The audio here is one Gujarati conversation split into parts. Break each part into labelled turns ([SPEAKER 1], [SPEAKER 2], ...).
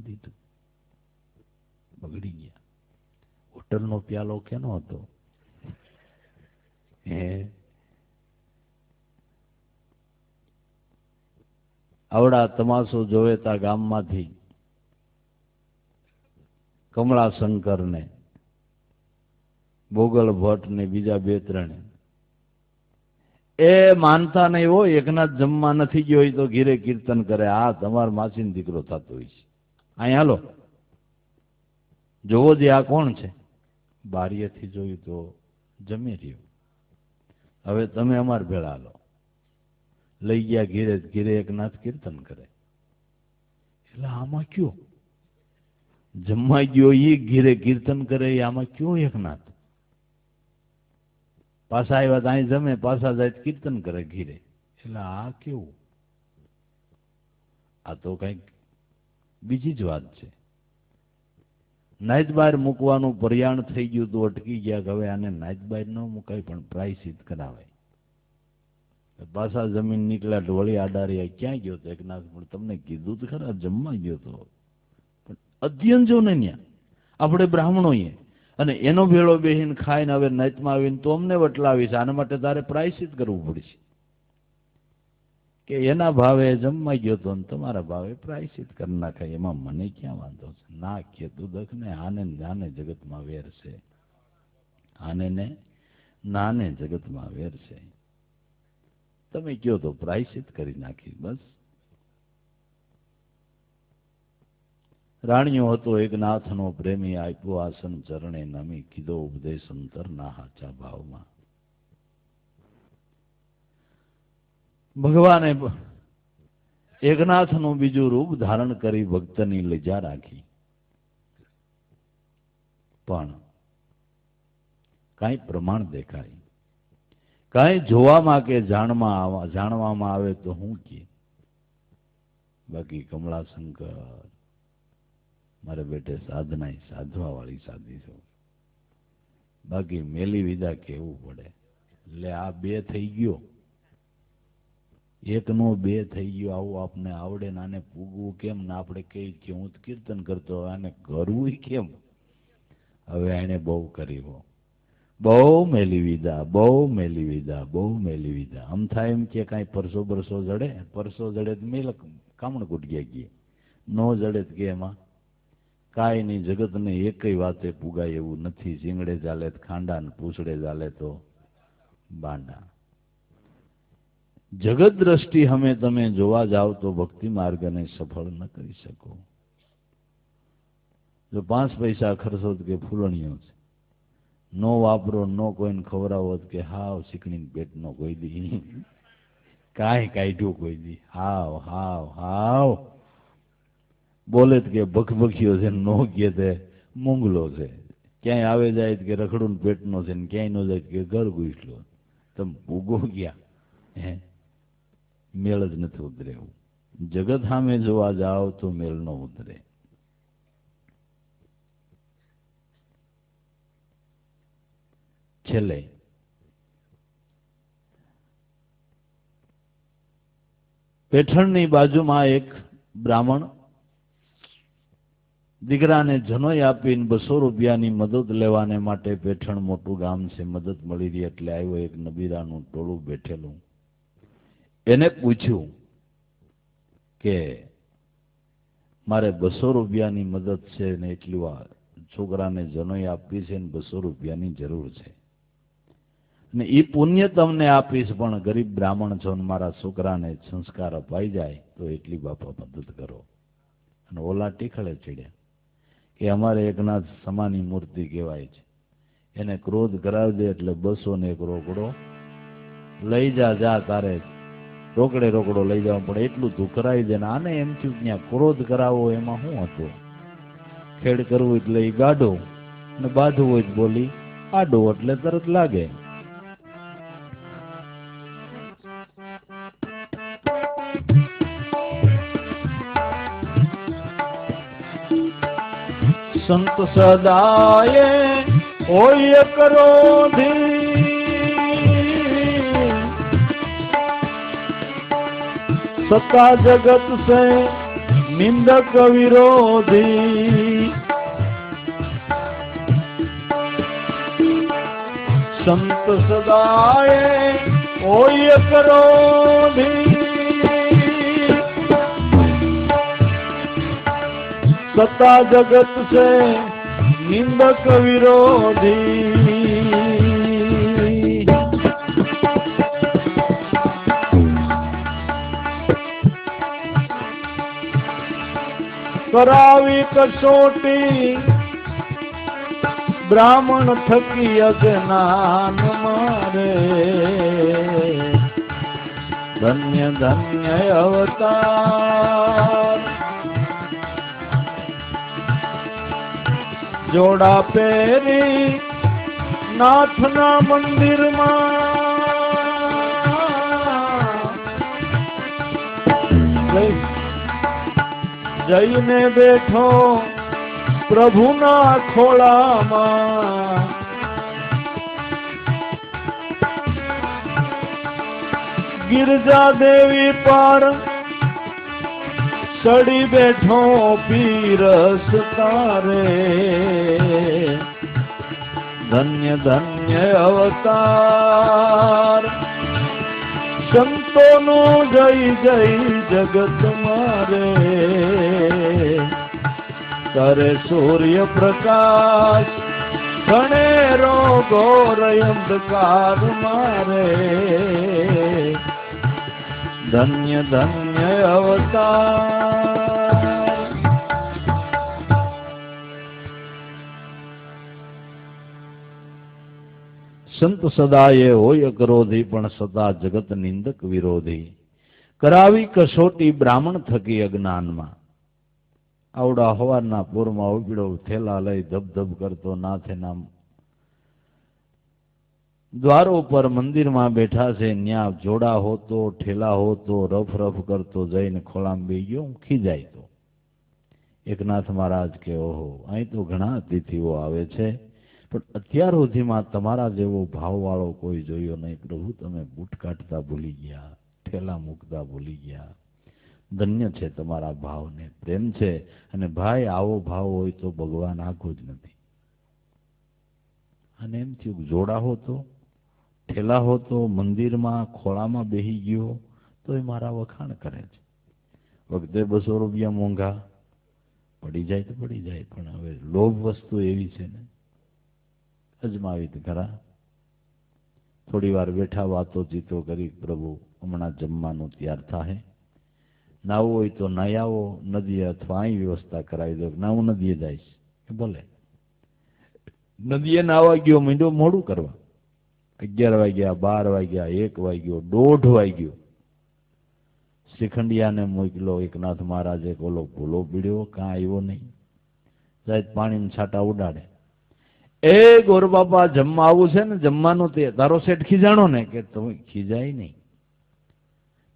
[SPEAKER 1] દીધું. બગડી ગયા. હોટલનો પ્યાલો કેનો હતો? હે? આવડા તમાશો જોવેતા ગામમાંથી કમળાશંકરને, બોગલ ભટ્ટ ને બીજા બે ત્રણ. એ માનતા નહીં હોય, એકનાથ જમવા નથી ગયો હોય તો ઘીરે કીર્તન કરે. આ તમાર માસીન દીકરો થતો હોય છે. અહીં હાલો. જોવો જે આ કોણ છે? બારીએથી જોયું તો જમી રહ્યું. હવે તમે અમાર ભેળા હાલો. લઈ ગયા ઘીરે ઘીરે એક નાથ કીર્તન કરે. એટલે આમાં કયો? જમવા ગયો ઈ ઘીરે કીર્તન કરે એ આમાં કયો એકનાથ પાછા આવ્યા તો અહીં જમે, પાછા જાય કીર્તન કરે ઘીરે. એટલે આ કેવું? આ તો કંઈક બીજી જ વાત છે. નાઈટ બાર મૂકવાનું પર્યાણ થઈ ગયું તો અટકી ગયા કે હવે આને નાઈટ બાર ન મુકાય પણ પ્રાયસિત કરાવાય. પાછા જમીન નીકળ્યા ઢોળી આડારિયા ક્યાં ગયો તો એકનાથ પણ તમને કીધું તો ખરા, જમવા ગયો તો. પણ અધ્યયન જો ને ત્યાં આપણે બ્રાહ્મણોએ. અને એનો ભેળો બેહીને ખાઈને હવે નાચમાં આવીને તો અમને વટલાવીશ. આના માટે તારે પ્રાયસિત કરવું પડશે. કે એના ભાવે જમવા ગયો તો ને તમારા ભાવે પ્રાયશ્ચિત કરી નાખાય. એમાં મને ક્યાં વાંધો છે? ના કે દખ ને આને નાને જગતમાં વેર છે. આને ને નાને જગતમાં વેર છે. તમે કયો તો પ્રાયશ્ચિત કરી નાખી, બસ. રાણીઓ હતો એક નાથનો પ્રેમી આપ્યો આસન ચરણે નમી, કીધો ઉપદેશ અંતરના હાચા ભાવમાં. ભગવાને એકનાથનું બીજું રૂપ ધારણ કરી ભક્તની લજા રાખી. પણ કાંઈ પ્રમાણ દેખાય. કાંઈ જોવામાં કે જાણમાં જાણવામાં આવે તો હું કે, બાકી કમળાશંકર, મારે બેટે સાધના સાધવા વાળી સાધી છું. બાકી મેલી વિદા કેવું પડે? એટલે આ બે થઈ ગયો. એકનો બે થઈ ગયો, આવું આપને આવડે ને આને પૂગવું કેમ ને આપણે કઈ કે હું કીર્તન કરતો આને કરવું કેમ? હવે એને બહુ કરી બહુ મેલી વિદા બહુ મેલી વિદા બહુ મેલી વિદા આમ થાય એમ કે કાંઈ પરસો બરસો જડે, પરસો જડે તો મેલ કામણ કુટિયા ગયે. નો જડે તો કે એમાં? કાંઈ નહીં જગતને એકય વાતે પુગાય એવું નથી. ઝીંગડે ચાલે ખાંડા ને પૂછડે ચાલે તો બાંડા. જગત દ્રષ્ટિ હમે તમે જોવા જાઓ તો ભક્તિ માર્ગને સફળ ન કરી શકો. જો પાંચ પૈસા ખર્ચો કે ફૂલણીઓ છે, નો વાપરો, નો કોઈને ખવડાવો કે હાવ શીકણી પેટ નો કોઈ દી. કાંઈ કાઢ્યું કોઈ દી. હાવ હાવ હાવ. બોલે કે ભખભખીઓ છે, નો કે તે મૂંગલો છે. ક્યાંય આવે જાય કે રખડું પેટનો છે ને ક્યાંય ન જાય કે ઘર ઘૂસલો. તમે ભૂગો ગયા. હે? મેળ જ નથી ઉતરે એવું. જગત સામે જોવા જાઓ તો મેળ ન ઉતરે. છેલ્લે, પેઠણની બાજુમાં એક બ્રાહ્મણ દીકરાને જનોય આપીને બસો રૂપિયાની મદદ લેવાને માટે પેઠણ મોટું ગામ છે, મદદ મળી રહી એટલે આવ્યો એક નબીરાનું ટોળું બેઠેલું. એને પૂછ્યું કે, મારે બસો રૂપિયાની મદદ છે ને એટલી વાર છોકરાને જનોઈ આપવી છે ને બસો રૂપિયાની જરૂર છે? ને એ પુણ્ય તમને આપીશ, પણ ગરીબ બ્રાહ્મણ છો ને મારા છોકરાને સંસ્કાર અપાઈ જાય, તો એટલી બાપા મદદ કરો. અને ઓલા ટીખળે ચડ્યા કે, અમારે એકનાથ સમાની મૂર્તિ કહેવાય છે. એને ક્રોધ કરાવી એટલે બસો ને એક રોકડો લઈ જા જા તારે રોકડે રોકડો લઈ જવા પડે. એટલું તું કરાવી દે આને એમ થયું ત્યાં ક્રોધ કરાવો, એમાં શું હતું? ખેડ કરવું એટલે એ ગાઢો ને બાંધવું હોય બોલી, આડો એટલે તરત લાગે. સંત સદાય હોય ક્રોધી સત્તા જગત સે નિંદક વિરોધી. સંત સદાય કોઈ કરોધી સત્તા જગત સે નિંદક વિરોધી. કરાવી કસોટી બ્રાહ્મણ થકી અજ્ઞાન મારે. ધન્ય ધન્ય અવતાર. જોડા પેરી નાથના મંદિરમાં જઈને બેઠો પ્રભુના ખોળામાં. ગિરજા દેવી પર સડી બેઠો પીરસ તારે. ધન્ય ધન્ય અવતાર. સંતોનો જય જય જગત મારે. કરે સૂર્ય પ્રકાશ ઘણેરો ઘોર અંધકાર મારે. ધન્ય ધન્ય અવતાર. સંત સદાય હોય અક્રોધી પણ સદા જગત નિંદક વિરોધી. કરાવી કસોટી બ્રાહ્મણ થકી અજ્ઞાનમાં. આવડા હવારના પૂરમાં ઉગડો, થેલા લઈ ધબધબ કરતો નાથે નામ. દ્વારો પર મંદિરમાં બેઠા છે, ન્યા જોડા હોતો, ઠેલા હોતો, રફ રફ કરતો જઈને ખોળામાં બે ગયો, ખીજાય તો. એકનાથ મહારાજ કે, ઓહો, અહીં તો ઘણા અતિથિઓ આવે છે, પણ અત્યાર સુધીમાં તમારા જેવો ભાવવાળો કોઈ જોયો નહીં. પ્રભુ, તમે બૂટ કાઢતા ભૂલી ગયા, ઠેલા મૂકતા ભૂલી ગયા. ધન્ય છે તમારા ભાવને. પ્રેમ છે અને ભાઈ, આવો ભાવ હોય તો ભગવાન આખો જ નથી. અને એમ થયું જોડા હોતો, ઠેલા હોતો, મંદિરમાં, ખોળામાં બેહી ગયો તો એ મારા વખાણ કરે છે. વખતે બસો રૂપિયા મોંઘા. પડી જાય તો પડી જાય, પણ હવે લોભ વસ્તુ એવી છે ને. અજમાવી તો ખરા. થોડી વાર બેઠા વાતો ચીતો કરી, પ્રભુ, હમણાં જમવાનું તૈયાર થાય નાવું હોય તો નાઈ આવો નદીએ અથવા અહીં વ્યવસ્થા કરાવી દો ના હું નદીએ જઈશ કે ભલે. નદીએ નાવા ગયો મીંડો મોડું કરવા. અગિયાર વાગ્યા બાર વાગ્યા એક વાગ્યો દોઢ વાગ્યો. શ્રીખંડિયાને મોકલો એકનાથ મહારાજે કોલો ભૂલો પીડ્યો કાં આવ્યો નહીં. સાહેબ પાણીને છાંટા ઉડાડે. એ ગોરબાપા જમવા આવું છે ને જમવાનું તે તારો સેઠ ખીજાણો ને કે તમે ખીજાય નહીં.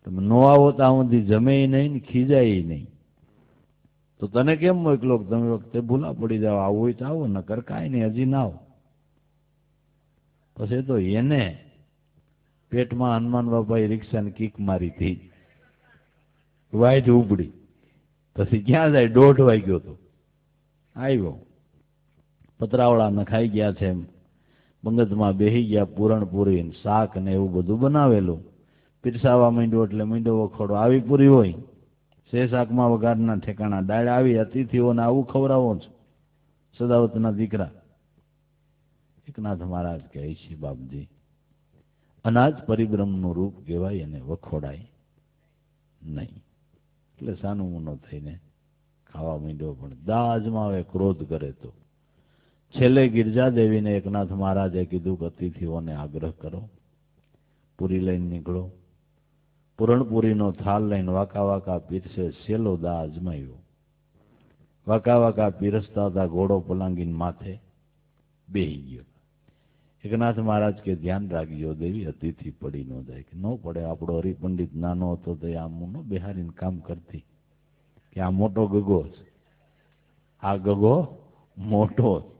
[SPEAKER 1] તમે નો આવો ત્યાં સુધી જમે નહીં ને ખીજાય નહીં. તો તને કેમ મોકલો તમે વખતે ભૂલા પડી જાવ આવું હોય તો આવો, નકર કાંઈ નહીં, હજી ના આવો. પછી તો એને પેટમાં હનુમાન બાપાએ રિક્ષાને કિક મારી હતી. વાઈટ ઉપડી. પછી ક્યાં જાય? દોઢ વાગ્યો તો. આવ્યો. પતરાવળા નખાઈ ગયા છે એમ. મંગતમાં બેહી ગયા પૂરણપૂરી શાક ને એવું બધું બનાવેલું. પીરસાવા માંડ્યો એટલે મીંડો વખોડો. આવી પૂરી હોય. શે શાકમાં વઘારના ઠેકાણા. દાળ આવી, અતિથિઓને આવું ખવડાવો છો. સદાવતના દીકરા. એકનાથ મહારાજ કહે છે, બાપજી, અનાજ પરિભ્રમનું રૂપ કહેવાય અને વખોડાય નહીં. એટલે સાનું મુનો થઈને ખાવા માંડ્યો, પણ દાજમાં હવે ક્રોધ કરે તો. છેલ્લે ગિરજાદેવીને એકનાથ મહારાજે કીધું કે અતિથિઓને આગ્રહ કરો. પૂરી લઈને નીકળો. પૂરણપુરીનો થાલ લઈને વાકા વાકા પીરસે સેલો દા અજમાયો. વાકા વાકા પીરસતા હતા ઘોડો પલાંગીને માથે બેહી ગયો. એકનાથ મહારાજ કે, ધ્યાન રાખજો, દેવી અતિથિ પડી ન જાય. કે, ન પડે, આપણો હરિપંડિત નાનો હતો તો આમ ન બેહારીને કામ કરતી. કે, આ મોટો ગગો છે. આ ગગો મોટો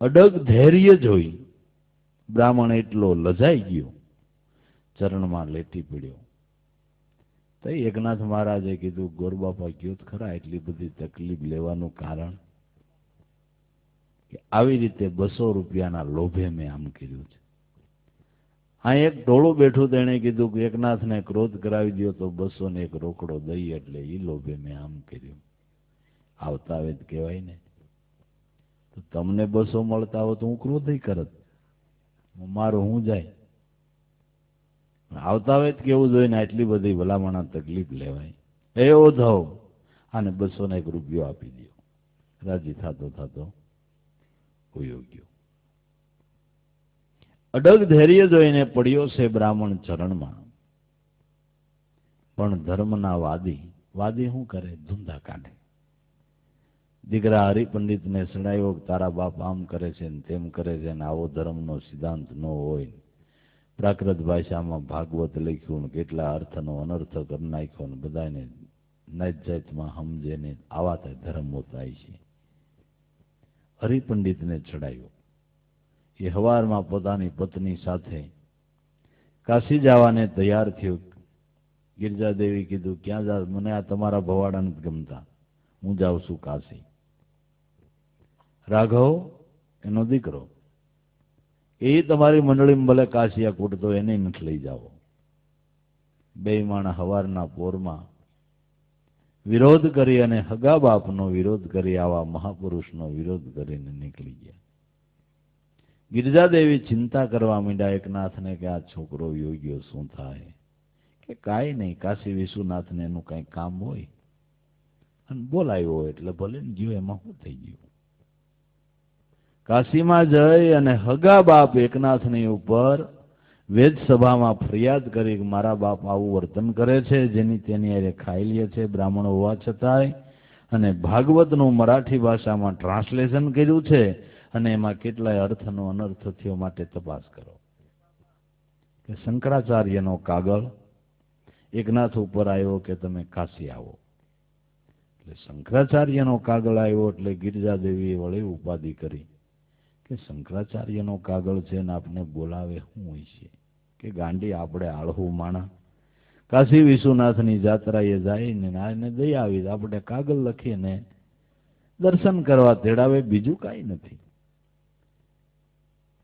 [SPEAKER 1] અડગ ધૈર્ય જોઈ બ્રાહ્મણ એટલો લજાઈ ગયો. ચરણમાં લેટી પડ્યો. તો એકનાથ મહારાજે કીધું ગોરબાપા કયો ખરા એટલી બધી તકલીફ લેવાનું કારણ? કે આવી રીતે બસો રૂપિયાના લોભે મેં આમ કીધું છે. આ એક ટોળું બેઠું તેણે કીધું કે, એકનાથને ક્રોધ કરાવી દો તો બસો ને એક રોકડો દઈ એટલે એ લોભે મેં આમ કર્યું. આવતા વેદ કહેવાય ને. તો તમને બસો મળતા હોય તો હું ક્રોધ કરત. મારું હું જાય? આવતા હોય કેવું જોઈએ ને, આટલી બધી ભલામણા તકલીફ લેવાય. એવો થવ અને બસો ને એક રૂપિયો આપી દો. રાજી થતો થતો હોયો ગયો. અડગ ધૈર્ય જોઈને પડ્યો છે બ્રાહ્મણ ચરણમાં. પણ ધર્મના વાદી વાદી શું કરે? ધૂંધા કાઢે. દીકરા હરિપંડિતને સડાયો તારા બાપ આમ કરે છે ને તેમ કરે છે ને આવો ધર્મનો સિદ્ધાંત ન હોય પ્રાકૃત ભાષામાં ભાગવત લખ્યું ને કેટલા અર્થનો અનર્થ કરી નાખ્યો ને બધાને નાત સમજે ને આવા તે ધર્મો થાય છે. હરિપંડિતને ચડાયો. એ હવારમાં પોતાની પત્ની સાથે કાશી જવાને તૈયાર થયો. ગિરજાદેવી કીધું, ક્યાં જા મને આ તમારા ભવાડા નથી ગમતા. હું જાઉં છું કાશી. રાઘવ, એનો દીકરો. એ તમારી મંડળીમાં ભલે કાશિયા કૂટતો એને નથી લઈ જાવો બે માણા હવારના પોરમાં વિરોધ કરી અને હગા બાપનો વિરોધ કરી, આવા મહાપુરુષનો વિરોધ કરીને નીકળી ગયા. ગિરજાદેવી ચિંતા કરવા માંડ્યા એકનાથને કે આ છોકરો યોગ્ય શું થાય? કે કાંઈ નહીં, કાશી વિશ્વનાથને એનું કાંઈ કામ હોય? અને બોલાયો એટલે ભલે ગયો એમાં શું થઈ ગયું? કાશીમાં જઈ અને હગા બાપ એકનાથની ઉપર વેદ સભામાં ફરિયાદ કરી મારા બાપ આવું વર્તન કરે છે, જેની તેની અરે ખાઈ લે છે, બ્રાહ્મણ હોવા છતાંય. અને ભાગવતનું મરાઠી ભાષામાં ટ્રાન્સલેશન કર્યું છે, અને એમાં કેટલાય અર્થનો અનર્થ થયો માટે તપાસ કરો. કે શંકરાચાર્યનો કાગળ એકનાથ ઉપર આવ્યો કે તમે કાશી આવો? એટલે શંકરાચાર્યનો કાગળ આવ્યો એટલે ગિરજાદેવીએ વળી ઉપાધિ કરી. કે શંકરાચાર્યનો કાગળ છે ને આપને બોલાવે શું હોય છે? કે ગાંડી આપણે આળહું માણા. કાશી વિશ્વનાથની જાત્રાએ જાય ને આને દઈ આવી આપણે કાગળ લખીને દર્શન કરવા તેડાવે, બીજું કાંઈ નથી.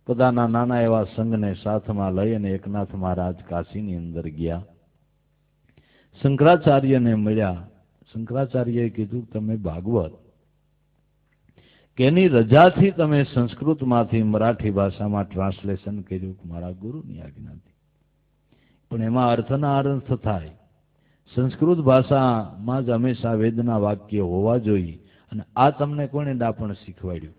[SPEAKER 1] પોતાના નાના એવા સંઘને સાથમાં લઈ અને એકનાથ મહારાજ કાશીની અંદર ગયા. શંકરાચાર્યને મળ્યા. શંકરાચાર્યએ કીધું, તમે ભાગવત કેની રજાથી તમે સંસ્કૃતમાંથી મરાઠી ભાષામાં ટ્રાન્સલેશન કર્યું? મારા ગુરુની આજ્ઞાથી. પણ એમાં અર્થના અર્થ થાય. સંસ્કૃત ભાષામાં જ હંમેશા વેદના વાક્ય હોવા જોઈએ અને આ તમને કોણે ડાપણ શીખવાડ્યું?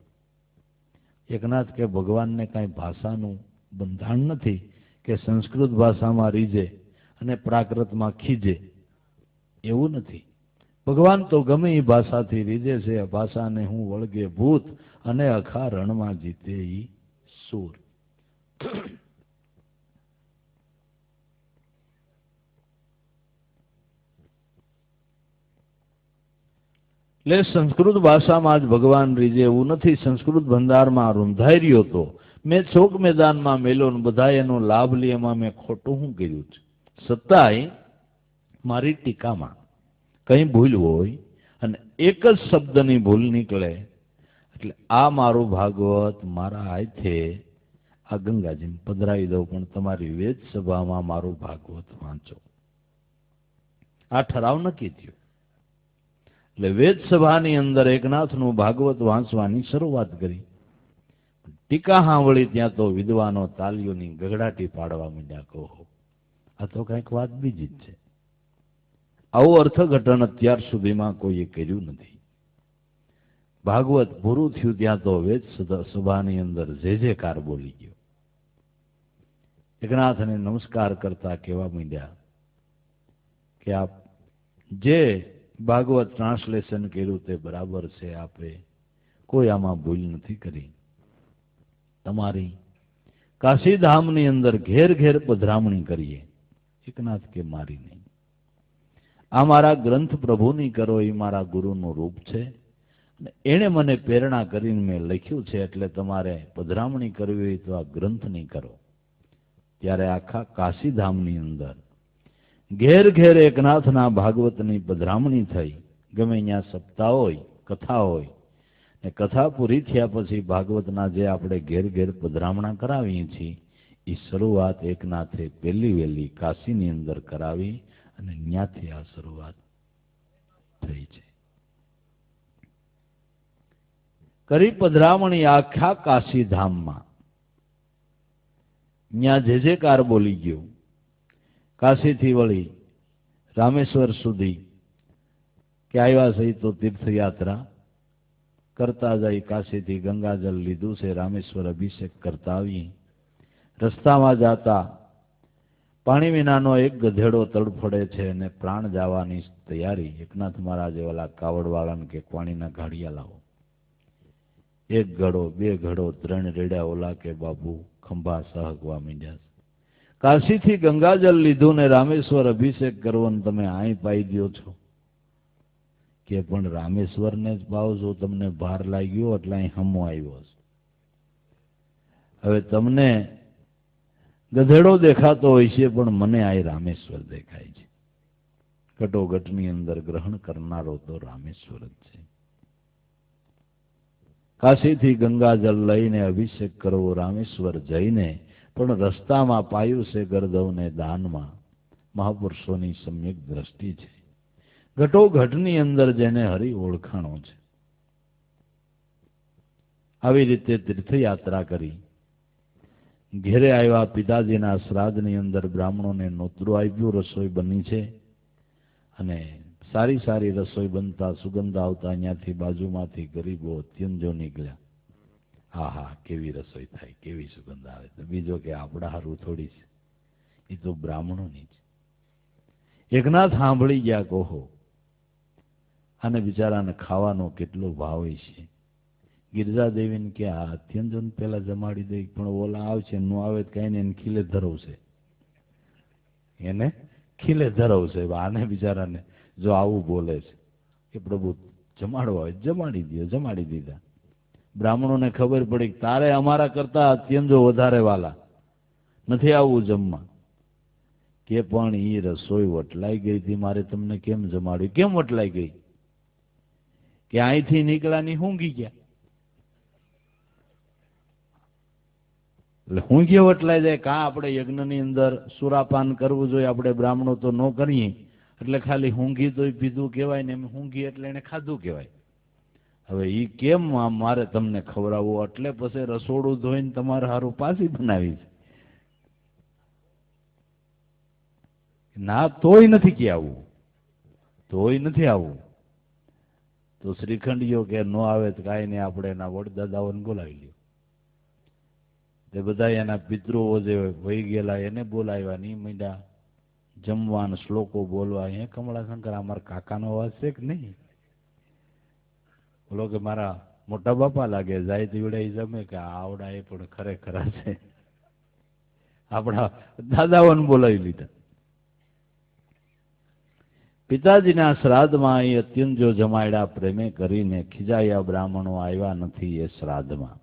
[SPEAKER 1] એકનાથ કે ભગવાનને કાંઈ ભાષાનું બંધાણ નથી કે સંસ્કૃત ભાષામાં રીજે અને પ્રાકૃતમાં ખીજે? એવું નથી. ભગવાન તો ગમે એ ભાષાથી રીજે છે ભાષાને હું વળગે ભૂત અને અખા રણમાં જીતે ઈ સૂર. એટલે સંસ્કૃત ભાષામાં જ ભગવાન રીજે એવું નથી. સંસ્કૃત ભંડારમાં રૂંધાઈ રહ્યો તો મેં ચોક મેદાનમાં મેલો બધા એનો લાભ લે એમાં મેં ખોટું શું કર્યું છે? સત્તાય મારી ટીકામાં કંઈ ભૂલ હોય અને એક જ શબ્દની ભૂલ નીકળે, એટલે આ મારું ભાગવત મારા હાથે આ ગંગાજીને પધરાવી દઉં, પણ તમારી વેદ સભામાં મારું ભાગવત વાંચો. આ ઠરાવ નક્કી થયો. એટલે વેદ સભાની અંદર એકનાથનું ભાગવત વાંચવાની શરૂઆત કરી. ટીકા સાંભળી ત્યાં તો વિદ્વાનો તાલીઓની ગગડાટી પાડવા માંડ્યા, કહો. આ તો કંઈક વાત બીજી જ છે. આવું અર્થઘટન અત્યાર સુધીમાં કોઈએ કર્યું નથી. ભાગવત પૂરું થયું ત્યાં તો વેદ સભાની અંદર જે જે કાર બોલી ગયો. એકનાથને નમસ્કાર કરતા કહેવા માંડ્યા કે આપ જે ભાગવત ટ્રાન્સલેશન કર્યું તે બરાબર છે, આપે કોઈ આમાં ભૂલ નથી કરી. તમારી કાશીધામની અંદર ઘેર ઘેર પધરામણી કરીએ. એકનાથ કે મારી નહીં આ મારા ગ્રંથ પ્રભુની કરો, એ મારા ગુરુનું રૂપ છે. એણે મને પ્રેરણા કરીને મેં લખ્યું છે, એટલે તમારે પધરામણી કરવી હોય તો આ ગ્રંથની કરો. ત્યારે આખા કાશીધામની અંદર ઘેર ઘેર એકનાથના ભાગવતની પધરામણી થઈ. ગમે ત્યાં સપ્તાહ હોય, કથા હોય, ને કથા પૂરી થયા પછી ભાગવતના જે આપણે ઘેર ઘેર પધરામણા કરાવીએ છીએ એ શરૂઆત એકનાથે પહેલી વહેલી કાશીની અંદર કરાવી અને ત્યાંથી આ શરૂઆત થઈ છે. કરી પધરામણી આખા કાશી ધામમાં ત્યાં જે જે કાર બોલી ગયું. કાશીથી વળી રામેશ્વર સુધી કે આવ્યા સહી તો તીર્થયાત્રા. કરતા જાય કાશીથી ગંગાજળ લીધું છે, રામેશ્વર અભિષેક કરતા આવી રસ્તામાં જાતા પાણી વિનાનો એક ગધેડો તડફડે છે અને પ્રાણ જવાની તૈયારી. એકનાથ મહારાજે ઓલા કાવડવાળાને કે પાણીના ઘાડિયા લાવો. એક ઘડો બે ઘડો ત્રણ રેડ્યા ઓલા કે, બાબુ, ખંભા સહકવા મીંડ્યા. કાશીથી ગંગાજળ લીધું ને રામેશ્વર અભિષેક કરવો તમે આઈ પાઈ દો છો. કે, પણ રામેશ્વરને જ પાવ છો તમને ભાર લાગ્યો, એટલે અહીં હમો આવ્યો હવે તમને ગધેડો દેખાતો હોય છે, પણ મને આ રામેશ્વર દેખાય છે. ઘટોઘટની અંદર ગ્રહણ કરનારો તો રામેશ્વર જ છે. કાશીથી ગંગાજળ લઈને અભિષેક કરવો રામેશ્વર જઈને, પણ રસ્તામાં પાયું છે ગરદવને દાનમાં. મહાપુરુષોની સમ્યક દ્રષ્ટિ છે. ઘટોઘટની અંદર જેને હરિ ઓળખાણો છે. આવી રીતે તીર્થયાત્રા કરી. ઘેરે આવ્યા પિતાજીના શ્રાદ્ધની અંદર બ્રાહ્મણોને નોતરું આપ્યું, રસોઈ બની છે અને સારી સારી રસોઈ બનતા સુગંધ આવતા અહીંયાથી બાજુમાંથી ગરીબો અત્યંજો નીકળ્યા. હા હા કેવી રસોઈ થાય, કેવી સુગંધ આવે. તો બીજો કે આપણા હારું થોડી છે. એ તો બ્રાહ્મણોની છે એકનાથ સાંભળી ગયા કહો. અને બિચારાને ખાવાનો કેટલો ભાવ છે. ગિરજા દેવીને કે, આ અત્યંજન પેલા જમાડી દઈ પણ ઓલા આવશે, ન આવે તો કાંઈ એને ખીલે ધરવશે. એને ખીલે ધરવશે. આને બિચારાને જો આવું બોલે છે, કે પ્રભુ, જમાડવા હોય, જમાડી દો જમાડી દીધા. બ્રાહ્મણોને ખબર પડી તારે અમારા કરતા અત્યંજો વધારે વાલા. નથી આવવું જમવા. કે, પણ એ રસોઈ વટલાઈ ગઈ હતી, મારે તમને કેમ જમાડ્યું? કેમ વટલાઈ ગઈ? કે, અહીંથી નીકળાની ઊંઘી ગયા. એટલે હું કેવું એટલાય જાય કાં આપણે યજ્ઞની અંદર સુરાપાન કરવું જોઈએ, આપણે બ્રાહ્મણો તો ન કરીએ. એટલે ખાલી ઊંઘી તો પીધું કહેવાય ને એમ ઊંઘી એટલે એને ખાધું કહેવાય. હવે એ કેમ આમ મારે તમને ખવડાવવું? એટલે પછી રસોડું ધોઈને તમારે સારું પાછી બનાવી છે. ના, તોય નથી કે આવું. તોય નથી આવું. તો શ્રીખંડીઓ કે ન આવે તો કાંઈ નહીં, આપણે એના વડદાદાઓને બોલાવી લ્યો. તે બધા એના પિતૃઓ જે વહી ગયેલા એને બોલાવ્યા નહીં મીંડા જમવાન શ્લોકો બોલવા. એ કમળાશંકર અમારા કાકાનો અવાજ છે કે નહીં? બોલો કે મારા મોટા બાપા લાગે, જાય દીવડે જમે કે આવડા એ પણ ખરેખરા છે. આપણા દાદાઓને બોલાવી લીધા. પિતાજીના શ્રાદ્ધમાં એ અત્યંજો જમાયડા પ્રેમે કરીને ખીજાયા બ્રાહ્મણો આવ્યા નથી એ શ્રાદ્ધમાં.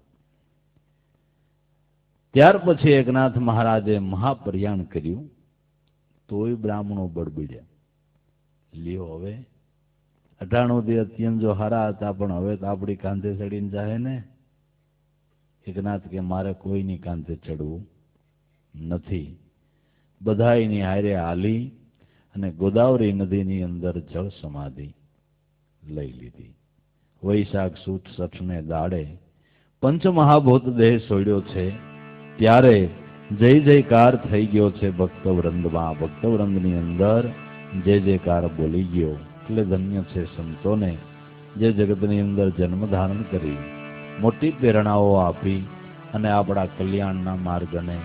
[SPEAKER 1] ત્યાર પછી એકનાથ મહારાજે મહાપર્યાણ કર્યું, તોય બ્રાહ્મણો બળબડ્યા. લ્યો હવે, અઢાણું અત્યંત જો હારા હતા, પણ હવે તો આપણી કાંધે ચડીને જાય ને? એકનાથ કે, મારે કોઈની કાંધે ચડવું નથી. બધાયની હારે હાલી અને ગોદાવરી નદીની અંદર જળ સમાધિ લઈ લીધી. વૈશાખ, સુદ, સઠને દાડે પંચમહાભૂત દેહ છોડ્યો છે. ત્યારે જય જયકાર થઈ ગયો છે ભક્તવૃંદમાં. ભક્તવૃંદની અંદર જય જયકાર બોલી ગયો. એટલે ધન્ય છે સંતોને જે જગતની અંદર જન્મ ધારણ કરી, મોટી પ્રેરણાઓ આપી અને આપણા કલ્યાણના માર્ગને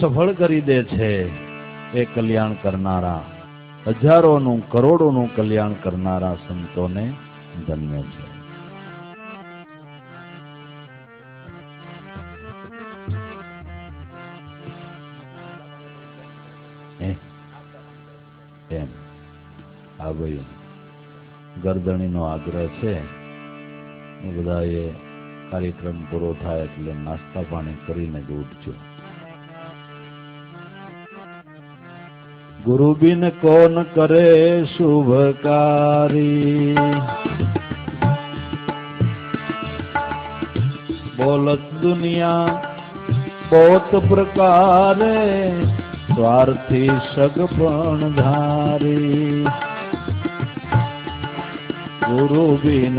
[SPEAKER 1] સફળ કરી દે છે એ કલ્યાણ કરનારા, હજારોનું કરોડોનું કલ્યાણ કરનારા સંતોને ધન્ય છે. ભાઈ ગરદણીનો આગ્રહ છે. એ બધાએ કાર્યક્રમ પૂરો થાય એટલે નાસ્તા પાણી કરીને જ ઉઠજો. ગુરુ બિન કોણ કરે શુભકારી? બોલત દુનિયા બોત પ્રકારે, સ્વાર્થી સગપણ ધારી. ગુરુ બિન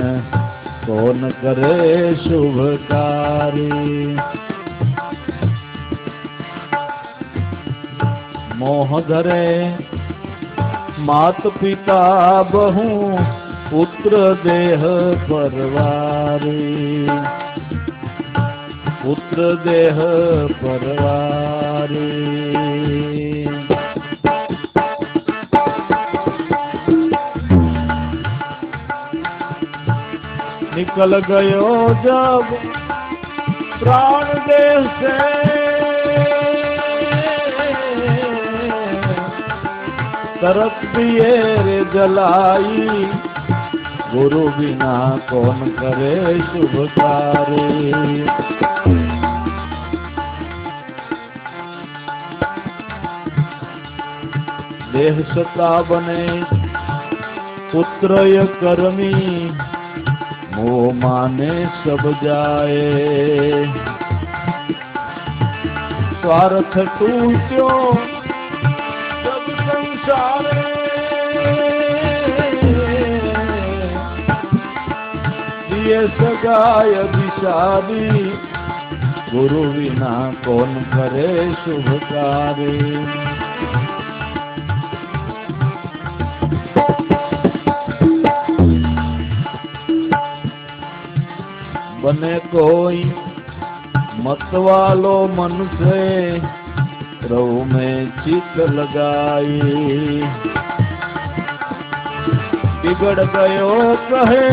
[SPEAKER 1] કોણ કરે શુભકારી મોહ ધરે માત પિતા બહુ પુત્ર દેહ પરવારી. પુત્ર દેહ પરવારી. निकल गयो जब प्राण देह से तरफ दिए रे जलाई गुरु बिना कौन करे शुभ कार्य देह सता बने पुत्र करमी मोह माने सब जाए स्वार्थ टूट्यो सब संसारे दिए सगाय विषादी गुरु विना कौन करे शुभ कार्य મને કોઈ મતવાલો મનસે પ્રભુ મેં ચિત લગાઈ બિગડ ગયો કહે,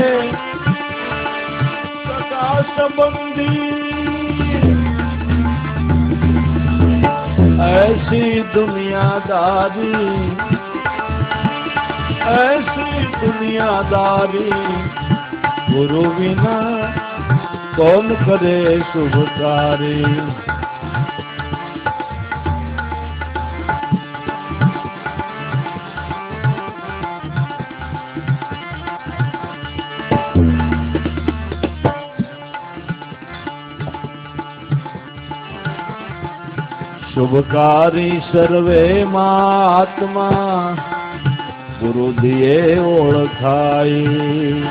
[SPEAKER 1] સગા સંબંધી. એસી દુનિયાદારી એસી દુનિયાદારી, ગુરુ કોમ કરે શુભ કાર્ય શુભકારી સર્વે મહાત્મા ગુરુદિયે ઓળખાય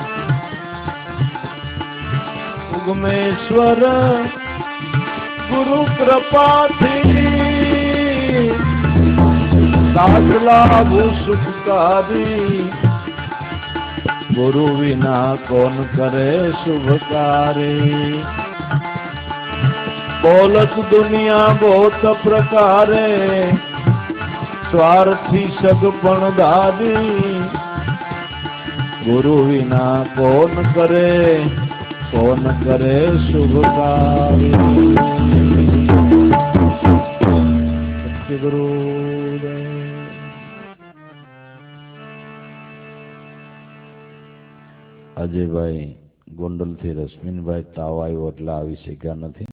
[SPEAKER 1] ઉગમેશ્વર ગુરુ કૃપાથી દાખલા સુખકારી ગુરુ વિના કોણ કરે શુભકારી? બોલત દુનિયા બહોત પ્રકારે, સ્વાર્થી સગપણ દાદી ગુરુ વિના કોણ કરે? કોણ કરે શુભ કાર્ય ગુરુ અજયભાઈ ગોંડલથી રશ્મિનભાઈ તાવ આવ્યો એટલે આવી શક્યા નથી.